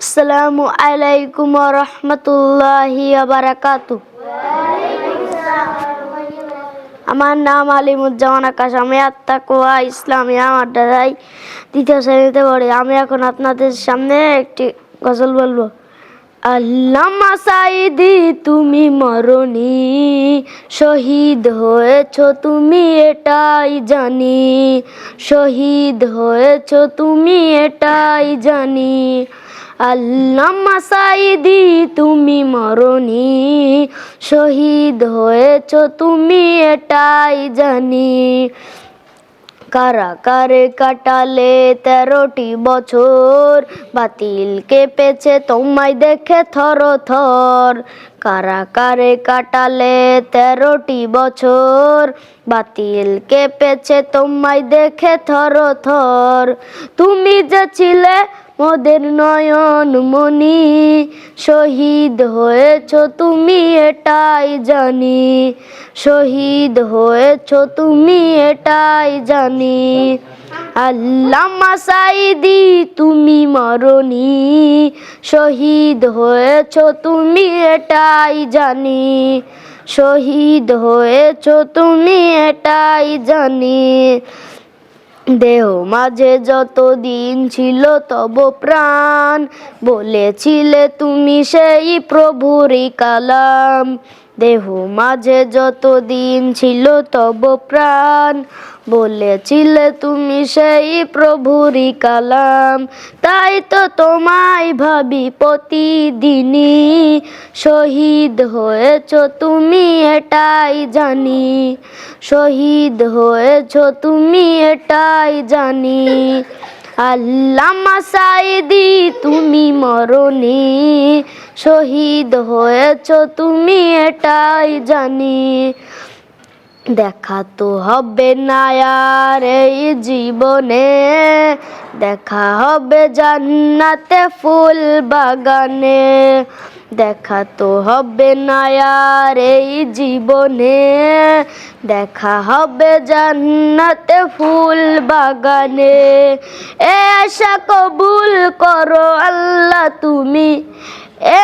আসসালামু আলাইকুম রহমতুল্লাহি বারাকাতু আমার নাম আলিমুজ্জামান আকাশ। আমি আত্মাকুয়া ইসলামিয়া মাদ্রাসায় দ্বিতীয় শ্রেণীতে পড়ি। আমি এখন আপনাদের সামনে একটি গজল বলব। আল্লামা সাইদি তুমি মরণি, শহীদ হয়েছ তুমি, এটাই জানি। শহীদ হয়েছ তুমি, এটাই জানি। আল্লামা সাইদি, তুমি মরণি। শহীদ হয়েছ তুমি, এটাই জানি। কারাকারে কাটালে তেরোটি বছর, বাতিল কেঁপেছে তোমায় দেখে থর থর। কারাকারে কাটালে তেরোটি বছর, বাতিল কেঁপেছে তোমায় দেখে থর থর। তুমি যে ছিলে মোদের নয়ন মনি শহীদ হয়েছ তুমি এটাই জানি। শহীদ হয়েছ তুমি এটাই জানি। আল্লামা সাইদি তুমি মরণি। শহীদ হয়েছ তুমি এটাই জানি। শহীদ হয়েছ তুমি এটাই জানি। দেহ মাঝে যত দিন ছিল তব প্রাণ। বলেছিলে তুমি সেই প্রভুরই কালাম। দেহ মাঝে যত দিন ছিল তব প্রাণ। বলেছিলে তুমি সেই প্রভুরি কালাম। তাই তো তোমায় ভাবি প্রতিদিনই। শহীদ হয়েছ তুমি, এটাই জানি। শহীদ হয়েছ তুমি, এটাই জানি। আল্লামা সাইদি, তুমি মরণি। শহীদ হয়েছ তুমি, এটাই জানি। দেখা তো হবে না আর এই জীবনে। দেখা হবে জান্নাতে ফুল বাগানে। দেখা তো হবে না আর এই জীবনে। দেখা হবে জান্নাতে ফুল বাগানে। এ আশা কবুল করো আল্লাহ তুমি। এ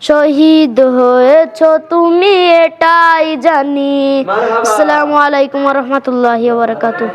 শহীদ হয়েছ তুমি এটাই জানি। আসসালামু আলাইকুম রহমতুল্লাহ বারকাতুহ।